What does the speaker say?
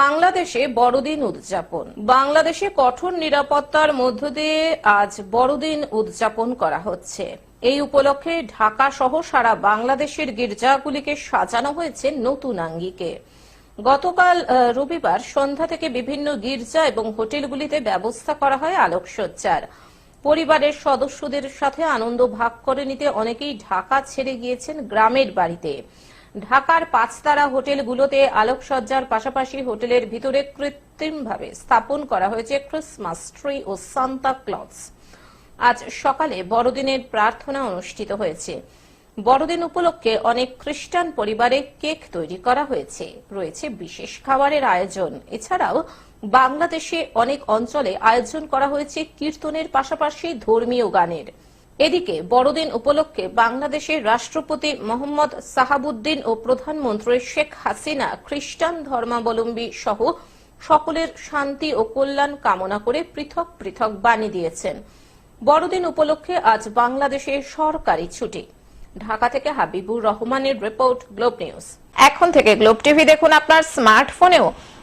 বাংলাদেশে বড়দিন উদযাপন। বাংলাদেশে কঠোর নিরাপত্তার মধ্য দিয়ে আজ বড়দিন উদযাপন করা হচ্ছে। এই উপলক্ষে ঢাকা সহ সারা বাংলাদেশের গির্জাগুলিকে সাজানো হয়েছে নতুন আঙ্গিকে। গতকাল রবিবার সন্ধ্যা থেকে বিভিন্ন গির্জা এবং হোটেলগুলিতে ব্যবস্থা করা হয় আলোকসজ্জার। পরিবারের সদস্যদের সাথে আনন্দ ভাগ করে নিতে অনেকেই ঢাকা ছেড়ে গিয়েছেন গ্রামের বাড়িতে। ঢাকার পাঁচতারা হোটেলগুলোতে আলোকসজ্জার পাশাপাশি হোটেলের ভিতরে কৃত্রিমভাবে স্থাপন করা হয়েছে ক্রিসমাস ট্রি ও সান্তা ক্লজ। আজ সকালে বড়দিনের প্রার্থনা অনুষ্ঠিত হয়েছে। বড়দিন উপলক্ষে অনেক খ্রিস্টান পরিবারে কেক তৈরি করা হয়েছে। রয়েছে বিশেষ খাবারের আয়োজন। এছাড়াও বাংলাদেশে অনেক অঞ্চলে আয়োজন করা হয়েছে কীর্তনের পাশাপাশি ধর্মীয় গানের। এদিকে বড়দিন উপলক্ষে বাংলাদেশের রাষ্ট্রপতি মোহাম্মদ সাহাবুদ্দিন ও প্রধানমন্ত্রী শেখ হাসিনা খ্রিস্টান ধর্মাবলম্বী সহ সকলের শান্তি ও কল্যাণ কামনা করে পৃথক পৃথক বাণী দিয়েছেন। বড়দিন উপলক্ষে আজ বাংলাদেশে সরকারি ছুটি। ঢাকা থেকে হাবিবুর রহমানের রিপোর্ট গ্লোব নিউজ। এখন থেকে গ্লোব টিভি দেখুন আপনার স্মার্টফোনেও।